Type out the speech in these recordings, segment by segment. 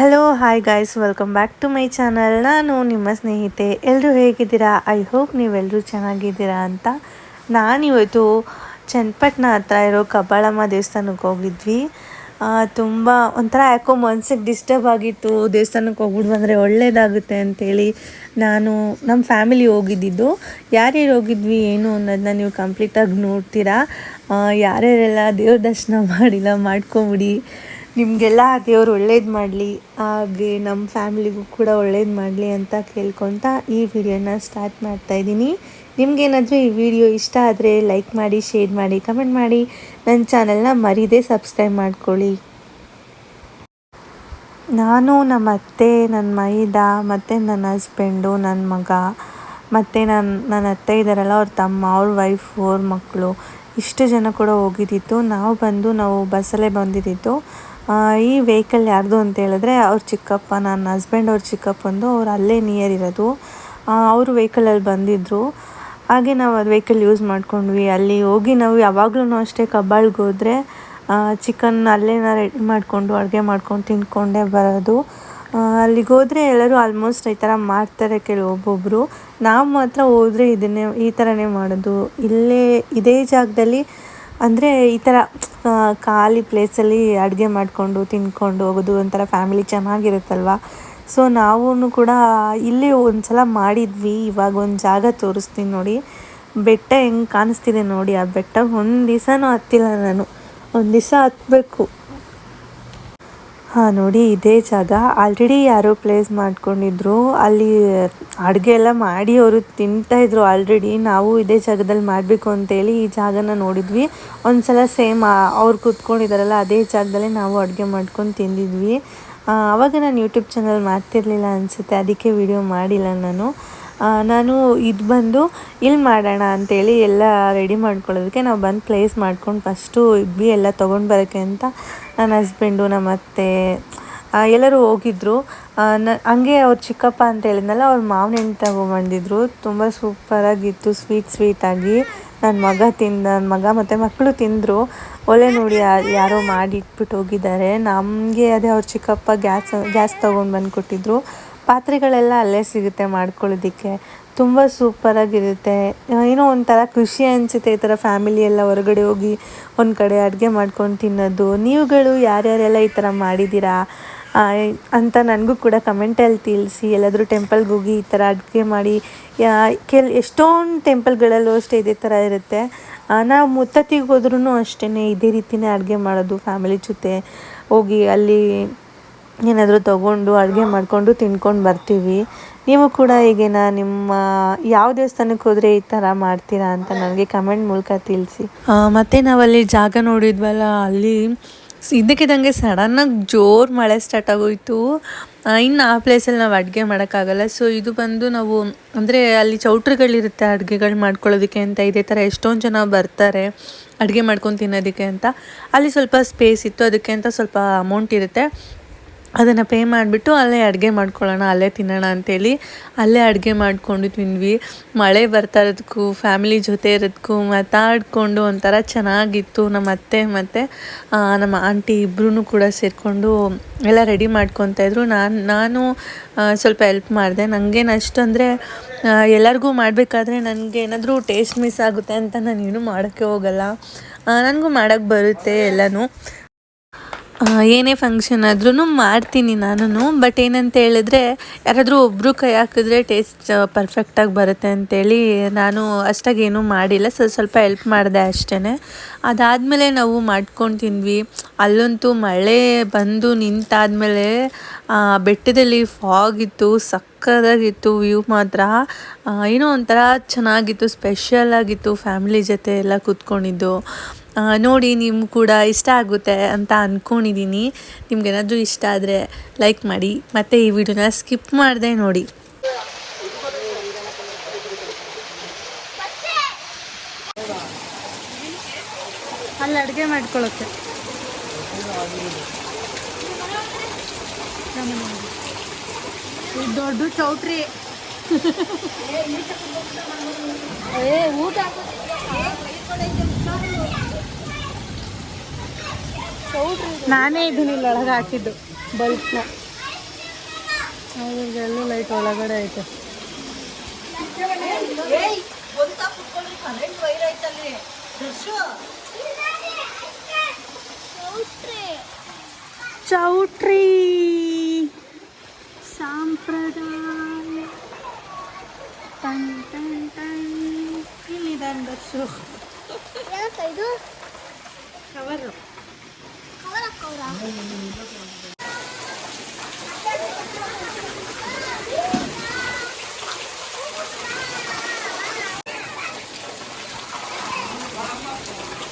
Hello hi guys welcome back to my channel ನಾನು ನಿಮ್ಮ ಸ್ನೇಹಿತೆ. ಎಲ್ಲರೂ ಹೇಗಿದ್ದೀರಾ? ಐ ಹೋಪ್ ನೀವೆಲ್ಲರೂ ಚೆನ್ನಾಗಿದ್ದೀರಾ ಅಂತ. ನಾನಿವತ್ತು ಚನ್ನಪಟ್ಟಣ ಹತ್ರ ಇರೋ ಕಬ್ಬಾಳಮ್ಮ ದೇವಸ್ಥಾನಕ್ಕೆ ಹೋಗಿದ್ವಿ. ತುಂಬ ಒಂಥರ ಯಾಕೋ ಮನ್ಸಿಗೆ ಡಿಸ್ಟರ್ಬ್ ಆಗಿತ್ತು ದೇವಸ್ಥಾನಕ್ಕೆ ಹೋಗ್ಬಿಟ್ಟು ಬಂದರೆ ಒಳ್ಳೇದಾಗುತ್ತೆ ಅಂತೇಳಿ ನಾನು ನಮ್ಮ ಫ್ಯಾಮಿಲಿ ಹೋಗಿದ್ದಿದ್ದು. ಯಾರ್ಯಾರು ಹೋಗಿದ್ವಿ, ಏನು ಅನ್ನೋದನ್ನ ನೀವು ಕಂಪ್ಲೀಟಾಗಿ ನೋಡ್ತೀರಾ? ಯಾರ್ಯಾರೆಲ್ಲ ದೇವ್ರ ದರ್ಶನ ಮಾಡಿಲ್ಲ ಮಾಡ್ಕೊಂಬಿಡಿ. ನಿಮಗೆಲ್ಲ ದೇವರು ಒಳ್ಳೇದು ಮಾಡಲಿ, ಹಾಗೆ ನಮ್ಮ ಫ್ಯಾಮಿಲಿಗೂ ಕೂಡ ಒಳ್ಳೇದು ಮಾಡಲಿ ಅಂತ ಕೇಳ್ಕೊತ ಈ ವಿಡಿಯೋನ ಸ್ಟಾರ್ಟ್ ಮಾಡ್ತಾ ಇದ್ದೀನಿ. ನಿಮಗೇನಾದರೂ ಈ ವಿಡಿಯೋ ಇಷ್ಟ ಆದರೆ ಲೈಕ್ ಮಾಡಿ, ಶೇರ್ ಮಾಡಿ, ಕಮೆಂಟ್ ಮಾಡಿ ನನ್ನ ಚಾನಲ್ನ ಮರೀದೆ ಸಬ್ಸ್ಕ್ರೈಬ್ ಮಾಡ್ಕೊಳ್ಳಿ. ನಾನು ನಮ್ಮ ಅತ್ತೆ ನನ್ನ ಮೈದ, ಮತ್ತು ನನ್ನ ಹಸ್ಬೆಂಡು ನನ್ನ ಮಗ, ಮತ್ತು ನನ್ನ ನನ್ನ ಅತ್ತೆ ಇದ್ದಾರಲ್ಲ ಅವ್ರ ತಮ್ಮ, ಅವ್ರ ವೈಫ್ ಅವ್ರ ಮಕ್ಕಳು ಇಷ್ಟು ಜನ ಕೂಡ ಹೋಗಿದ್ದಿತ್ತು. ನಾವು ಬಂದು ನಾವು ಬಸ್ಸಲ್ಲೇ ಬಂದಿದ್ದಿತ್ತು. ಈ ವೆಹಿಕಲ್ ಯಾರ್ದು ಅಂತ ಹೇಳಿದ್ರೆ ಅವ್ರ ಚಿಕ್ಕಪ್ಪ, ನನ್ನ ಹಸ್ಬೆಂಡ್ ಅವ್ರ ಚಿಕ್ಕಪ್ಪಂದು, ಅವ್ರು ಅಲ್ಲೇ ನಿಯರ್ ಇರೋದು. ಅವರು ವೆಹಿಕಲಲ್ಲಿ ಬಂದಿದ್ದರು ಹಾಗೆ ನಾವು ಅದು ವೆಹಿಕಲ್ ಯೂಸ್ ಮಾಡ್ಕೊಂಡ್ವಿ. ಅಲ್ಲಿ ಹೋಗಿ ನಾವು ಯಾವಾಗ್ಲೂ ಅಷ್ಟೇ ಕಬ್ಬಾಳ್ಗೆ ಹೋದರೆ ಚಿಕನ್ ಅಲ್ಲೇನ ರೆಡಿ ಮಾಡಿಕೊಂಡು, ಅಡುಗೆ ಮಾಡ್ಕೊಂಡು ತಿನ್ಕೊಂಡೇ ಬರೋದು. ಅಲ್ಲಿಗೆ ಹೋದರೆ ಎಲ್ಲರೂ ಆಲ್ಮೋಸ್ಟ್ ಈ ಥರ ಮಾಡ್ತಾರೆ ಕೇಳಿ ಒಬ್ಬೊಬ್ಬರು ನಾವು ಮಾತ್ರ ಹೋದರೆ ಇದನ್ನೇ, ಈ ಥರನೇ ಮಾಡೋದು. ಇಲ್ಲೇ, ಇದೇ ಜಾಗದಲ್ಲಿ ಅಂದರೆ ಈ ಥರ ಖಾಲಿ ಪ್ಲೇಸಲ್ಲಿ ಅಡುಗೆ ಮಾಡಿಕೊಂಡು ತಿಂದ್ಕೊಂಡು ಹೋಗೋದು ಒಂಥರ ಫ್ಯಾಮಿಲಿ ಚೆನ್ನಾಗಿರುತ್ತಲ್ವ? ಸೊ ನಾವೂ ಕೂಡ ಇಲ್ಲಿ ಒಂದು ಸಲ ಮಾಡಿದ್ವಿ. ಇವಾಗ ಒಂದು ಜಾಗ ತೋರಿಸ್ತೀನಿ ನೋಡಿ. ಬೆಟ್ಟ ಹೆಂಗೆ ಕಾಣಿಸ್ತಿದೆ ನೋಡಿ. ಆ ಬೆಟ್ಟ ಒಂದು ದಿವಸನೂ ಹತ್ತಿಲ್ಲ ನಾನು. ಒಂದು ದಿವಸ ಹತ್ತಬೇಕು ಹಾಂ, ನೋಡಿ, ಇದೇ ಜಾಗ. ಆಲ್ರೆಡಿ ಯಾರೋ ಪ್ಲೇಸ್ ಮಾಡ್ಕೊಂಡಿದ್ರು. ಅಲ್ಲಿ ಅಡುಗೆ ಎಲ್ಲ ಮಾಡಿ ಅವರು ತಿಂತಾಯಿದ್ರು ಆಲ್ರೆಡಿ ನಾವು ಇದೇ ಜಾಗದಲ್ಲಿ ಮಾಡಬೇಕು ಅಂತೇಳಿ ಈ ಜಾಗನ ನೋಡಿದ್ವಿ. ಒಂದು ಸಲ ಸೇಮ್ ಅವ್ರು ಕೂತ್ಕೊಂಡಿದಾರಲ್ಲ, ಅದೇ ಜಾಗದಲ್ಲೇ ನಾವು ಅಡುಗೆ ಮಾಡ್ಕೊಂಡು ತಿಂದಿದ್ವಿ. ಆವಾಗ ನಾನು ಯೂಟ್ಯೂಬ್ ಚಾನಲ್ ಮಾಡ್ತಿರ್ಲಿಲ್ಲ ಅನಿಸುತ್ತೆ. ಅದಕ್ಕೆ ವಿಡಿಯೋ ಮಾಡಿಲ್ಲ ನಾನು. ನಾನು ಇದು ಬಂದು ಇಲ್ಲಿ ಮಾಡೋಣ ಅಂತೇಳಿ ಎಲ್ಲ ರೆಡಿ ಮಾಡ್ಕೊಳ್ಳೋದಕ್ಕೆ ನಾವು ಬಂದು ಪ್ಲೇಸ್ ಮಾಡ್ಕೊಂಡು ಫಸ್ಟು ಇಬ್ಬಿ ಎಲ್ಲ ತೊಗೊಂಡು ಬರೋಕ್ಕೆ ಅಂತ ನನ್ನ ಹಸ್ಬೆಂಡು ನಮ್ಮ ಅತ್ತೆ ಎಲ್ಲರೂ ಹೋಗಿದ್ರು. ಆ, ನ ಹಂಗೆ ಅವ್ರ ಚಿಕ್ಕಪ್ಪ ಅಂತ ಹೇಳಿದ್ನಲ್ಲ ಅವ್ರ ಮಾವನ ಹೆಣ್ಣು ತಗೊಂಬಂದಿದ್ರು. ತುಂಬ ಸೂಪರಾಗಿತ್ತು ಸ್ವೀಟ್ ಸ್ವೀಟಾಗಿ ನನ್ನ ಮಗ ತಿಂದ ನನ್ನ ಮಗ ಮತ್ತು ಮಕ್ಕಳು ತಿಂದರು. ಒಲೆ ನೋಡಿ ಯಾರೋ ಮಾಡಿ ಇಟ್ಬಿಟ್ಟು ಹೋಗಿದ್ದಾರೆ. ನಮಗೆ ಅದೇ ಅವ್ರ ಚಿಕ್ಕಪ್ಪ ಗ್ಯಾಸ್ ಗ್ಯಾಸ್ ತೊಗೊಂಡು ಬಂದು ಕೊಟ್ಟಿದ್ರು ಪಾತ್ರೆಗಳೆಲ್ಲ ಅಲ್ಲೇ ಸಿಗುತ್ತೆ ಮಾಡ್ಕೊಳ್ಳೋದಕ್ಕೆ. ತುಂಬ ಸೂಪರಾಗಿರುತ್ತೆ ಏನೋ ಒಂಥರ ಖುಷಿ ಅನಿಸುತ್ತೆ ಈ ಥರ ಫ್ಯಾಮಿಲಿ ಎಲ್ಲ ಹೊರಗಡೆ ಹೋಗಿ ಒಂದು ಕಡೆ ಅಡುಗೆ ಮಾಡ್ಕೊಂಡು ತಿನ್ನೋದು. ನೀವುಗಳು ಯಾರ್ಯಾರೆಲ್ಲ ಈ ಥರ ಮಾಡಿದ್ದೀರಾ? ಅಂತ ನನಗೂ ಕೂಡ ಕಮೆಂಟಲ್ಲಿ ತಿಳಿಸಿ. ಎಲ್ಲಾದರೂ ಟೆಂಪಲ್ಗೆ ಹೋಗಿ ಈ ಥರ ಅಡುಗೆ ಮಾಡಿ ಕೆಲ, ಎಷ್ಟೊಂದು ಟೆಂಪಲ್ಗಳಲ್ಲೂ ಅಷ್ಟೇ ಇದೇ ಥರ ಇರುತ್ತೆ. ನಾವು ಮುತ್ತತ್ತಿಗೆ ಹೋದ್ರೂ ಅಷ್ಟೇ ಇದೇ ರೀತಿಯೇ ಅಡುಗೆ ಮಾಡೋದು ಫ್ಯಾಮಿಲಿ ಜೊತೆ. ಹೋಗಿ ಅಲ್ಲಿ ಏನಾದರೂ ತೊಗೊಂಡು ಅಡುಗೆ ಮಾಡಿಕೊಂಡು ತಿನ್ಕೊಂಡು ಬರ್ತೀವಿ. ನೀವು ಕೂಡ ಈಗಿನ ನಿಮ್ಮ ಯಾವ ದೇವಸ್ಥಾನಕ್ಕೆ ಹೋದರೆ ಈ ಥರ ಮಾಡ್ತೀರಾ ಅಂತ ನನಗೆ ಕಮೆಂಟ್ ಮೂಲಕ ತಿಳಿಸಿ. ಮತ್ತು ನಾವಲ್ಲಿ ಜಾಗ ನೋಡಿದ್ವಲ್ಲ, ಅಲ್ಲಿ ಇದಕ್ಕಿದ್ದಂಗೆ ಸಡನ್ನಾಗಿ ಜೋರು ಮಳೆ ಸ್ಟಾರ್ಟ್ ಆಗೋಯ್ತು. ಇನ್ನು ಆ ಪ್ಲೇಸಲ್ಲಿ ನಾವು ಅಡುಗೆ ಮಾಡೋಕ್ಕಾಗಲ್ಲ. ಸೊ ಇದು ಬಂದು ನಾವು, ಅಂದರೆ ಅಲ್ಲಿ ಚೌಟ್ರಿಗಳಿರುತ್ತೆ ಅಡುಗೆಗಳು ಮಾಡ್ಕೊಳ್ಳೋದಕ್ಕೆ ಅಂತ, ಇದೇ ಥರ ಎಷ್ಟೊಂದು ಜನ ಬರ್ತಾರೆ ಅಡುಗೆ ಮಾಡ್ಕೊಂಡು ತಿನ್ನೋದಕ್ಕೆ ಅಂತ. ಅಲ್ಲಿ ಸ್ವಲ್ಪ ಸ್ಪೇಸ್ ಇತ್ತು, ಅದಕ್ಕೆ ಅಂತ ಸ್ವಲ್ಪ ಅಮೌಂಟ್ ಇರುತ್ತೆ. ಅದನ್ನು ಪೇ ಮಾಡಿಬಿಟ್ಟು ಅಲ್ಲೇ ಅಡುಗೆ ಮಾಡ್ಕೊಳ್ಳೋಣ, ಅಲ್ಲೇ ತಿನ್ನೋಣ ಅಂತೇಳಿ ಅಲ್ಲೇ ಅಡುಗೆ ಮಾಡಿಕೊಂಡು ತಿಂದ್ವಿ. ಮಳೆ ಬರ್ತಾ ಇರೋದಕ್ಕೂ ಫ್ಯಾಮಿಲಿ ಜೊತೆ ಇರೋದಕ್ಕೂ ಮಾತಾಡಿಕೊಂಡು ಒಂಥರ ಚೆನ್ನಾಗಿತ್ತು. ನಮ್ಮ ಅತ್ತೆ ಮತ್ತು ನಮ್ಮ ಆಂಟಿ ಇಬ್ಬರೂ ಕೂಡ ಸೇರಿಕೊಂಡು ಎಲ್ಲ ರೆಡಿ ಮಾಡ್ಕೊತಾಯಿದ್ರು ನಾನು ನಾನು ಸ್ವಲ್ಪ ಹೆಲ್ಪ್ ಮಾಡಿದೆ. ನನಗೇನು ಅಷ್ಟು ಅಂದರೆ ಎಲ್ಲರಿಗೂ ಮಾಡಬೇಕಾದ್ರೆ ನನಗೆ ಏನಾದರೂ ಟೇಸ್ಟ್ ಮಿಸ್ ಆಗುತ್ತೆ ಅಂತ ನಾನೇನು ಮಾಡೋಕ್ಕೆ ಹೋಗಲ್ಲ. ನನಗೂ ಮಾಡೋಕ್ಕೆ ಬರುತ್ತೆ ಎಲ್ಲನೂ. ಏನೇ ಫಂಕ್ಷನ್ ಆದ್ರೂ ಮಾಡ್ತೀನಿ ನಾನು ಬಟ್ ಏನಂತ ಹೇಳಿದ್ರೆ, ಯಾರಾದರೂ ಒಬ್ಬರು ಕೈ ಹಾಕಿದ್ರೆ ಟೇಸ್ಟ್ ಪರ್ಫೆಕ್ಟಾಗಿ ಬರುತ್ತೆ ಅಂತೇಳಿ ನಾನು ಅಷ್ಟಾಗಿ ಏನೂ ಮಾಡಿಲ್ಲ. ಸೊ, ಸ್ವಲ್ಪ ಹೆಲ್ಪ್ ಮಾಡಿದೆ ಅಷ್ಟೇ ಅದಾದಮೇಲೆ ನಾವು ಮಾಡ್ಕೊಂಡು ತಿಂದ್ವಿ. ಅಲ್ಲಂತೂ ಮಳೆ ಬಂದು ನಿಂತಾದ್ಮೇಲೆ ಬೆಟ್ಟದಲ್ಲಿ ಫಾಗ್ ಇತ್ತು, ಸಕ್ಕದಾಗಿತ್ತು ವ್ಯೂ ಮಾತ್ರ. ಏನೋ ಒಂಥರ ಚೆನ್ನಾಗಿತ್ತು ಸ್ಪೆಷಲ್ ಆಗಿತ್ತು ಫ್ಯಾಮಿಲಿ ಜೊತೆ ಎಲ್ಲ ಕೂತ್ಕೊಂಡಿದ್ದು. ನೋಡಿ ನಿಮ್ಗೆ ಕೂಡ ಇಷ್ಟ ಆಗುತ್ತೆ ಅಂತ ಅಂದ್ಕೊಂಡಿದ್ದೀನಿ ನಿಮ್ಗೇನಾದರೂ ಇಷ್ಟ ಆದರೆ ಲೈಕ್ ಮಾಡಿ. ಮತ್ತು ಈ ವಿಡಿಯೋನ ಸ್ಕಿಪ್ ಮಾಡಿದೆ ನೋಡಿ. ಅಲ್ಲಿ ಅಡುಗೆ ಮಾಡ್ಕೊಳ್ಳೋಕ್ಕೆ ದೊಡ್ಡ ಚೌಟ್ರಿ. ಏ ಊಟ ನಾನೇ ಇದನ್ನ ಇಲ್ಲಿ ಒಳಗೆ ಹಾಕಿದ್ದು. ಬಲ್ಪ್ನ. ಎಲ್ಲೂ ಲೈಟ್ ಒಳಗಡೆ ಐತೆ. ಚೌಟ್ರಿ. ಸಾಂಪ್ರದಾಯ. ಟನ್ ಟನ್ ಟನ್. ಇಲ್ಲಿದ್ದಾನೆ ದರ್ಶು. ಏನಕ್ಕ ಇದು? ಕವರು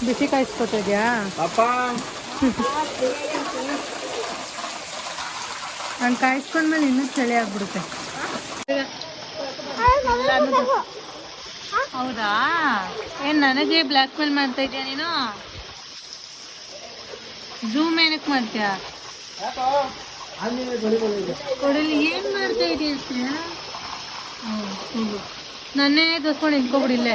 ಬಿಸಿ ಕಾಯಿಸ್ಕೊತಿದ್ಯಾ? ನಾನು ಕಾಯಿಸ್ಕೊಂಡ್ಮೇಲೆ ಇನ್ನೂ ಚಳಿ ಆಗ್ಬಿಡುತ್ತೆ. ಹೌದಾ? ಏನ್ ನನಗೆ ಬ್ಲ್ಯಾಕ್ ಮೇಲ್ ಮಾಡ್ತಾ ಇದೀಯ ನೀನು? ಝೂಮ್ ಏನಕ್ಕೆ ಮಾಡ್ತೀಯಾ? ಕೊಡಲಿ ಏನ್ ಮಾಡ್ತಾ ಇದೀಯ ನನ್ನೇ ತೋರ್ಸ್ಕೊಂಡು ನಿಂತ್ಕೊಬಿಡಿಲ್ಲೇ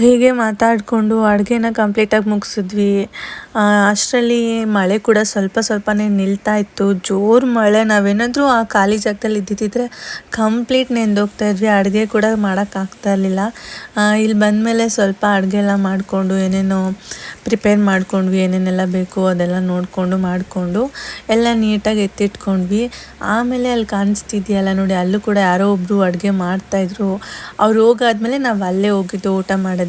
ಹೀಗೆ ಮಾತಾಡಿಕೊಂಡು ಅಡುಗೆನ ಕಂಪ್ಲೀಟಾಗಿ ಮುಗಿಸಿದ್ವಿ. ಅಷ್ಟರಲ್ಲಿ ಮಳೆ ಕೂಡ ಸ್ವಲ್ಪ ಸ್ವಲ್ಪನೇ ನಿಲ್ತಾ ಇತ್ತು. ಜೋರು ಮಳೆ, ನಾವೇನಾದರೂ ಆ ಖಾಲಿ ಜಾಗದಲ್ಲಿ ಇದ್ದಿದ್ದಿದ್ರೆ ಕಂಪ್ಲೀಟ್ ನೆಂದೋಗ್ತಾ ಇದ್ವಿ. ಅಡುಗೆ ಕೂಡ ಮಾಡೋಕ್ಕಾಗ್ತಾ ಇರಲಿಲ್ಲ. ಇಲ್ಲಿ ಬಂದಮೇಲೆ ಸ್ವಲ್ಪ ಅಡುಗೆ ಎಲ್ಲ ಮಾಡಿಕೊಂಡು, ಏನೇನೋ ಪ್ರಿಪೇರ್ ಮಾಡ್ಕೊಂಡ್ವಿ, ಏನೇನೆಲ್ಲ ಬೇಕು ಅದೆಲ್ಲ ನೋಡಿಕೊಂಡು, ಮಾಡಿಕೊಂಡು ಎಲ್ಲ ನೀಟಾಗಿ ಎತ್ತಿಟ್ಕೊಂಡ್ವಿ. ಆಮೇಲೆ ಅಲ್ಲಿ ಕಾಣಿಸ್ತಿದ್ಯಲ್ಲ ನೋಡಿ, ಅಲ್ಲೂ ಕೂಡ ಯಾರೋ ಒಬ್ಬರು ಅಡುಗೆ ಮಾಡ್ತಾಯಿದ್ರು ಅವ್ರು ಹೋಗಾದ್ಮೇಲೆ ನಾವು ಅಲ್ಲೇ ಹೋಗಿದ್ದು, ಊಟ ಮಾಡೋದಕ್ಕೆ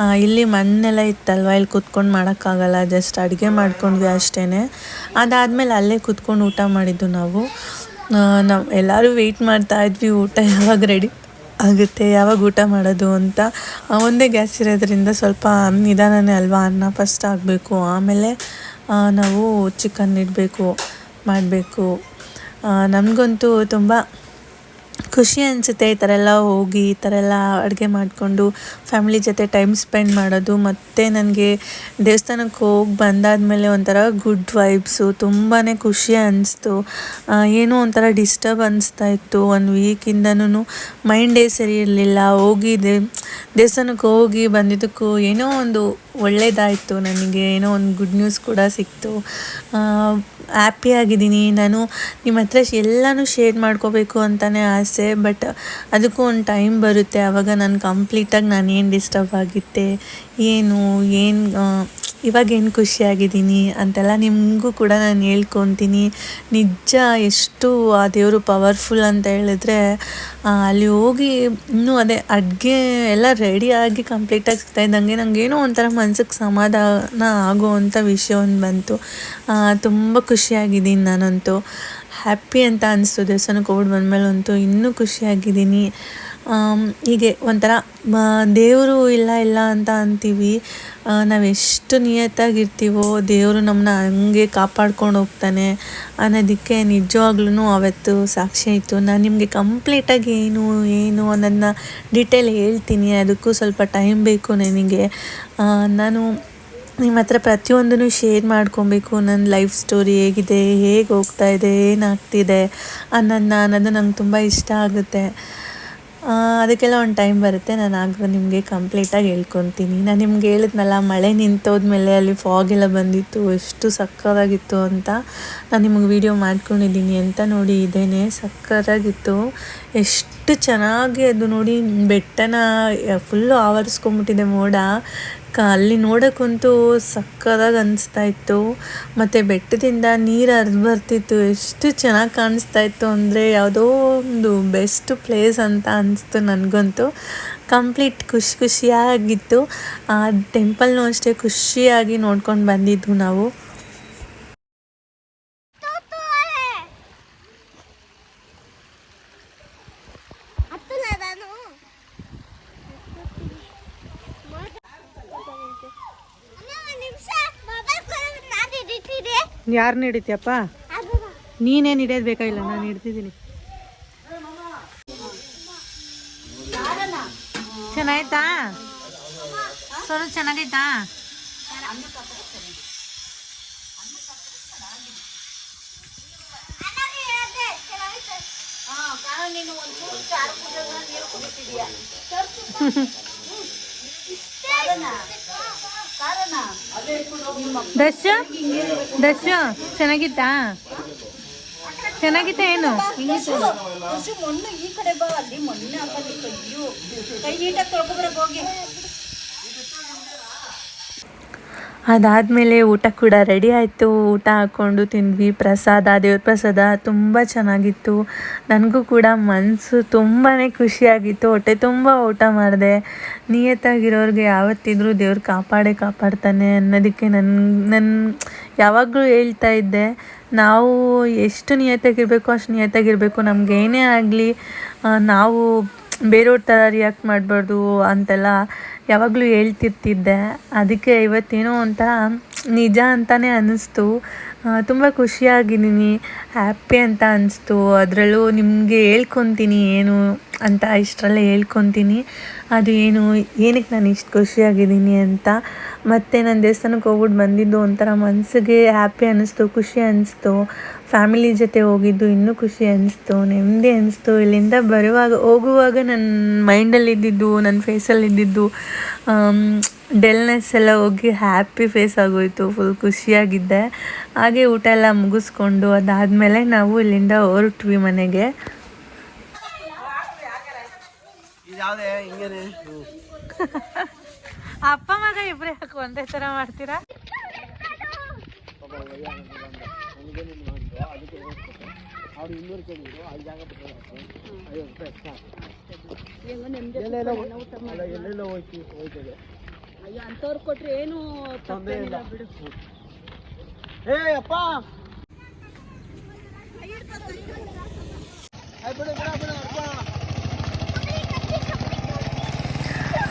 ಆ, ಇಲ್ಲಿ ಮಣ್ಣೆಲ್ಲ ಇತ್ತಲ್ವ? ಇಲ್ಲಿ ಕುತ್ಕೊಂಡು ಮಾಡೋಕ್ಕಾಗಲ್ಲ ಜಸ್ಟ್ ಅಡುಗೆ ಮಾಡ್ಕೊಂಡ್ವಿ ಅಷ್ಟೇ ಅದಾದಮೇಲೆ ಅಲ್ಲೇ ಕುತ್ಕೊಂಡು ಊಟ ಮಾಡಿದ್ದು ನಾವು. ನಾವು ಎಲ್ಲರೂ ವೆಯ್ಟ್ ಮಾಡ್ತಾ ಇದ್ವಿ ಊಟ ಯಾವಾಗ ರೆಡಿ ಆಗುತ್ತೆ ಯಾವಾಗ ಊಟ ಮಾಡೋದು ಅಂತ. ಒಂದೇ ಗ್ಯಾಸ್ ಇರೋದ್ರಿಂದ ಸ್ವಲ್ಪ ನಿಧಾನನೇ ಅಲ್ವಾ? ಅನ್ನ ಫಸ್ಟ್ ಆಗಬೇಕು ಆಮೇಲೆ ನಾವು ಚಿಕನ್ ಇಡಬೇಕು ಮಾಡಬೇಕು. ನಮಗಂತೂ ತುಂಬ ಖುಷಿ ಅನಿಸುತ್ತೆ ಈ ಥರ ಎಲ್ಲ ಹೋಗಿ ಈ ಥರ ಎಲ್ಲ ಅಡುಗೆ ಮಾಡಿಕೊಂಡು ಫ್ಯಾಮಿಲಿ ಜೊತೆ ಟೈಮ್ ಸ್ಪೆಂಡ್ ಮಾಡೋದು ಮತ್ತು ನನಗೆ ದೇವಸ್ಥಾನಕ್ಕೆ ಹೋಗಿ ಬಂದಾದಮೇಲೆ ಒಂಥರ ಗುಡ್ ವೈಬ್ಸು ತುಂಬಾ ಖುಷಿ ಅನ್ನಿಸ್ತು ಏನೋ ಒಂಥರ ಡಿಸ್ಟರ್ಬ್ ಅನಿಸ್ತಾ ಇತ್ತು ಒಂದು ವೀಕಿಂದನೂ ಮೈಂಡೇ ಸರಿ ಇರಲಿಲ್ಲ. ಹೋಗಿ ದೇವಸ್ಥಾನಕ್ಕೆ ಹೋಗಿ ಬಂದಿದ್ದಕ್ಕೂ ಏನೋ ಒಂದು ಒಳ್ಳೇದಾಯಿತು. ನನಗೆ ಏನೋ ಒಂದು ಗುಡ್ ನ್ಯೂಸ್ ಕೂಡ ಸಿಕ್ತು. ಹ್ಯಾಪಿಯಾಗಿದ್ದೀನಿ ನಾನು ನಿಮ್ಮ ಹತ್ರ ಎಲ್ಲನೂ ಶೇರ್ ಮಾಡ್ಕೋಬೇಕು ಅಂತಲೇ ಆಸೆ ಬಟ್ ಅದಕ್ಕೂ ಒಂದು ಟೈಮ್ ಬರುತ್ತೆ. ಆವಾಗ ನಾನು ಕಂಪ್ಲೀಟಾಗಿ ನಾನು ಏನು ಡಿಸ್ಟರ್ಬ್ ಆಗಿತ್ತೆ ಏನು? ಏನು ಇವಾಗ ಏನು ಖುಷಿಯಾಗಿದ್ದೀನಿ ಅಂತೆಲ್ಲ ನಿಮಗೂ ಕೂಡ ನಾನು ಹೇಳ್ಕೊತೀನಿ. ನಿಜ ಎಷ್ಟು ಆ ದೇವರು ಪವರ್ಫುಲ್ ಅಂತ ಹೇಳಿದ್ರೆ ಅಲ್ಲಿ ಹೋಗಿ ಇನ್ನೂ ಅದೇ ಅಡುಗೆ ಎಲ್ಲ ರೆಡಿಯಾಗಿ ಕಂಪ್ಲೀಟಾಗಿ ಸಿಗ್ತಾ ಇದ್ದಂಗೆ ನನಗೇನೋ ಒಂಥರ ಮನ್ಸಿಗೆ ಸಮಾಧಾನ ಆಗುವಂಥ ವಿಷಯ ಒಂದು ಬಂತು. ತುಂಬ ಖುಷಿಯಾಗಿದ್ದೀನಿ ನಾನಂತೂ. ಹ್ಯಾಪಿ ಅಂತ ಅನಿಸ್ತು ದೇವಸ್ಥಾನಕ್ಕೆ ಬಂದಮೇಲೆ ಅಂತೂ ಇನ್ನೂ ಖುಷಿಯಾಗಿದ್ದೀನಿ. ಹೀಗೆ ಒಂಥರ ದೇವರು ಇಲ್ಲ ಇಲ್ಲ ಅಂತ ಅಂತೀವಿ. ನಾವು ಎಷ್ಟು ನಿಯತ್ತಾಗಿರ್ತೀವೋ, ದೇವರು ನಮ್ಮನ್ನ ಹಂಗೆ ಕಾಪಾಡ್ಕೊಂಡು ಹೋಗ್ತಾನೆ ಅನ್ನೋದಕ್ಕೆ ನಿಜವಾಗ್ಲೂ ಅವತ್ತು ಸಾಕ್ಷಿ ಆಯಿತು. ನಾನು ನಿಮಗೆ ಕಂಪ್ಲೀಟಾಗಿ ಏನು ಏನು ಅನ್ನೋದನ್ನ ಡೀಟೇಲ್ ಹೇಳ್ತೀನಿ. ಅದಕ್ಕೂ ಸ್ವಲ್ಪ ಟೈಮ್ ಬೇಕು ನನಗೆ. ನಾನು ನಿಮ್ಮ ಹತ್ರ ಪ್ರತಿಯೊಂದನ್ನು ಶೇರ್ ಮಾಡ್ಕೊಬೇಕು. ನನ್ನ ಲೈಫ್ ಸ್ಟೋರಿ ಹೇಗಿದೆ, ಹೇಗೆ ಹೋಗ್ತಾ ಇದೆ ಏನಾಗ್ತಿದೆ ಅನ್ನೋದನ್ನ, ಅನ್ನೋದು ನಂಗೆ ತುಂಬ ಇಷ್ಟ ಆಗುತ್ತೆ. ಅದಕ್ಕೆಲ್ಲ ಒಂದು ಟೈಮ್ ಬರುತ್ತೆ. ನಾನು ಆಗ ನಿಮಗೆ ಕಂಪ್ಲೀಟಾಗಿ ಹೇಳ್ಕೊತೀನಿ. ನಾನು ನಿಮ್ಗೆ ಹೇಳಿದ್ನಲ್ಲ, ಮಳೆ ನಿಂತೋದ್ಮೇಲೆ ಅಲ್ಲಿ ಫಾಗ್ ಎಲ್ಲ ಬಂದಿತ್ತು, ಎಷ್ಟು ಸಕ್ಕತ್ತಾಗಿತ್ತು ಅಂತ. ನಾನು ನಿಮಗೆ ವೀಡಿಯೋ ಮಾಡ್ಕೊಂಡಿದ್ದೀನಿ ಅಂತ ನೋಡಿ, ಇದೇನೆ ಸಕ್ಕತ್ತಾಗಿತ್ತು. ಎಷ್ಟು ಚೆನ್ನಾಗಿ ಅದು ನೋಡಿ ಬೆಟ್ಟನ ಫುಲ್ಲು ಆವರಿಸ್ಕೊಂಬಿಟ್ಟಿದೆ ಮೋಡ. ಕ, ಅಲ್ಲಿ ನೋಡೋಕ್ಕಂತೂ ಸಕ್ಕದಾಗಿ ಅನಿಸ್ತಾ ಇತ್ತು. ಮತ್ತು ಬೆಟ್ಟದಿಂದ ನೀರು ಹರಿದು ಬರ್ತಿತ್ತು. ಎಷ್ಟು ಚೆನ್ನಾಗಿ ಕಾಣಿಸ್ತಾ ಇತ್ತು ಅಂದರೆ ಯಾವುದೋ ಒಂದು ಬೆಸ್ಟ್ ಪ್ಲೇಸ್ ಅಂತ ಅನಿಸ್ತು ನನಗಂತೂ. ಕಂಪ್ಲೀಟ್ ಖುಷಿ ಖುಷಿಯಾಗಿತ್ತು. ಆ ಟೆಂಪಲ್ನೂ ಅಷ್ಟೇ ಖುಷಿಯಾಗಿ ನೋಡ್ಕೊಂಡು ಬಂದಿದ್ದು ನಾವು. ಯಾರನ್ನ ಹಿಡಿತೀಯಪ್ಪ ನೀನೇನು ಹಿಡಿಯೋದು ಬೇಕಾಗಿಲ್ಲ ನಾನು ಹಿಡ್ತಿದ್ದೀನಿ ಚೆನ್ನಾಯ್ತಾ ಸ್ವಲ್ಪ ಚೆನ್ನಾಗೈತಾ? ದಶ ದಶ ಚೆನ್ನಾಗಿತ್ತಾ? ಚೆನ್ನಾಗಿತ್ತ ಏನು? ಮಣ್ಣು ಈ ಕಡೆ ಬಾ, ಅಲ್ಲಿ ಮಣ್ಣು ಕೈ ನೀಟಾಗಿ ತೊಳ್ಕೊಬರಕ್ ಹೋಗಿ. ಅದಾದಮೇಲೆ ಊಟ ಕೂಡ ರೆಡಿ ಆಯಿತು. ಊಟ ಹಾಕ್ಕೊಂಡು ತಿಂದ್ವಿ. ಪ್ರಸಾದ, ದೇವ್ರ ಪ್ರಸಾದ ತುಂಬ ಚೆನ್ನಾಗಿತ್ತು. ನನಗೂ ಕೂಡ ಮನಸ್ಸು ತುಂಬಾ ಖುಷಿಯಾಗಿತ್ತು. ಹೊಟ್ಟೆ ತುಂಬ ಊಟ ಮಾಡಿದೆ. ನಿಯತ್ತಾಗಿರೋರಿಗೆ ಯಾವತ್ತಿದ್ರೂ ದೇವ್ರು ಕಾಪಾಡೇ ಕಾಪಾಡ್ತಾನೆ ಅನ್ನೋದಕ್ಕೆ ನನ್ನ ನನ್ನ ಯಾವಾಗಲೂ ಹೇಳ್ತಾ ಇದ್ದೆ. ನಾವು ಎಷ್ಟು ನಿಯತ್ತಾಗಿರಬೇಕು ಅಷ್ಟು ನಿಯತ್ತಾಗಿರಬೇಕು. ನಮ್ಗೆ ಏನೇ ಆಗಲಿ ನಾವು ಬೇರೆಯವ್ರ ಥರ ರಿಯಾಕ್ಟ್ ಮಾಡಬಾರ್ದು ಅಂತೆಲ್ಲ ಯಾವಾಗಲೂ ಹೇಳ್ತಿರ್ತಿದ್ದೆ. ಅದಕ್ಕೆ ಇವತ್ತೇನೋ ಒಂಥರ ನಿಜ ಅಂತಲೇ ಅನ್ನಿಸ್ತು ತುಂಬ ಖುಷಿಯಾಗಿದ್ದೀನಿ. ಹ್ಯಾಪಿ ಅಂತ ಅನಿಸ್ತು. ಅದರಲ್ಲೂ ನಿಮಗೆ ಹೇಳ್ಕೊತೀನಿ ಏನು ಅಂತ ಇಷ್ಟರಲ್ಲೇ ಹೇಳ್ಕೊತೀನಿ. ಅದು ಏನು, ಏನಕ್ಕೆ ನಾನು ಇಷ್ಟು ಖುಷಿಯಾಗಿದ್ದೀನಿ ಅಂತ. ಮತ್ತು ನನ್ನ ದೇವಸ್ಥಾನಕ್ಕೆ ಹೋಗ್ಬಿಟ್ಟು ಬಂದಿದ್ದು ಒಂಥರ ಮನಸ್ಸಿಗೆ ಹ್ಯಾಪಿ ಅನ್ನಿಸ್ತು, ಖುಷಿ ಅನ್ನಿಸ್ತು. ಫ್ಯಾಮಿಲಿ ಜೊತೆ ಹೋಗಿದ್ದು ಇನ್ನೂ ಖುಷಿ ಅನ್ನಿಸ್ತು, ನೆಮ್ಮದಿ ಅನ್ನಿಸ್ತು. ಇಲ್ಲಿಂದ ಬರುವಾಗ, ಹೋಗುವಾಗ ನನ್ನ ಮೈಂಡಲ್ಲಿ ಇದ್ದಿದ್ದು ನನ್ನ ಫೇಸಲ್ಲಿ ಇದ್ದಿದ್ದು ಡೆಲ್ನೆಸ್ ಎಲ್ಲ ಹೋಗಿ ಹ್ಯಾಪಿ ಫೇಸ್ ಆಗೋಯ್ತು ಫುಲ್ ಖುಷಿಯಾಗಿದ್ದೆ. ಹಾಗೆ ಊಟ ಎಲ್ಲ ಮುಗಿಸ್ಕೊಂಡು ಅದಾದಮೇಲೆ ನಾವು ಇಲ್ಲಿಂದ ಹೊರಟ್ವಿ ಮನೆಗೆ. ಇದ್ಯಾವ್ದೇ ಹಿಂಗೇನೆ. ಅಪ್ಪ ಮಗ ಇಬ್ರು ಯಾಕೆ ಒಂದೇ ಥರ ಮಾಡ್ತೀರಾ? ಅವ್ರು ಇನ್ನೂರು ಕೇಳಿದ್ರು ಅಲ್ಲಿ ಜಾಗ ಐವತ್ತು ರೂಪಾಯಿ ಅಲ್ಲ, ಎಲ್ಲೆಲ್ಲ ಹೋಯ್ತು ಹೋಯ್ತದೆ ಅಯ್ಯೋ ಅಂಥವ್ರು ಕೊಟ್ರೆ ಏನು ತೊಂದರೆ ಇಲ್ಲ ಬಿಡು ಏ ಅಪ್ಪ ಬಿಡು ಬಿಡು ಬಿಡು ಅಪ್ಪ.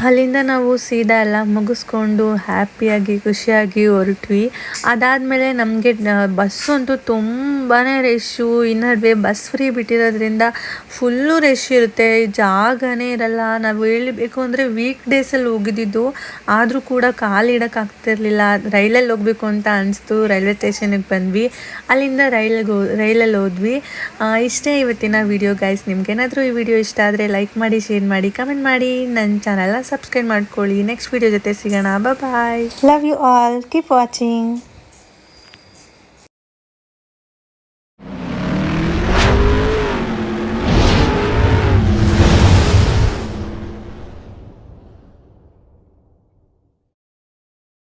ಅಲ್ಲಿಂದ ನಾವು ಸೀದಾ ಎಲ್ಲ ಮುಗಿಸ್ಕೊಂಡು ಹ್ಯಾಪಿಯಾಗಿ, ಖುಷಿಯಾಗಿ ಹೊರಟ್ವಿ. ಅದಾದಮೇಲೆ ನಮಗೆ ಬಸ್ಸು ಅಂತೂ ತುಂಬಾ ರಶ್ಶು ಈ ನಡುವೆ ಬಸ್ ಫ್ರೀ ಬಿಟ್ಟಿರೋದ್ರಿಂದ ಫುಲ್ಲು ರಶ್ ಇರುತ್ತೆ. ಜಾಗನೇ ಇರಲ್ಲ. ನಾವು ಹೇಳಬೇಕು ಅಂದರೆ ವೀಕ್ ಡೇಸಲ್ಲಿ ಹೋಗಿದ್ದಿದ್ದು ಆದರೂ ಕೂಡ ಕಾಲು ಇಡೋಕ್ಕಾಗ್ತಿರ್ಲಿಲ್ಲ ರೈಲಲ್ಲಿ ಹೋಗಬೇಕು ಅಂತ ಅನಿಸ್ತು. ರೈಲ್ವೆ ಸ್ಟೇಷನಿಗೆ ಬಂದ್ವಿ. ಅಲ್ಲಿಂದ ರೈಲಿಗೆ ರೈಲಲ್ಲಿ ಹೋದ್ವಿ. ಇಷ್ಟೇ ಇವತ್ತಿನ ವಿಡಿಯೋ ಗೈಸ್ ನಿಮ್ಗೇನಾದರೂ ಈ ವಿಡಿಯೋ ಇಷ್ಟ ಆದರೆ ಲೈಕ್ ಮಾಡಿ ಶೇರ್ ಮಾಡಿ ಕಮೆಂಟ್ ಮಾಡಿ. ನನ್ನ ಚಾನಲ್ನ ಸಬ್ಸ್ಕ್ರೈಬ್ ಮಾಡ್ಕೊಳ್ಳಿ ನೆಕ್ಸ್ಟ್ ವಿಡಿಯೋ ಜೊತೆ ಸಿಗೋಣ bye love you all keep watching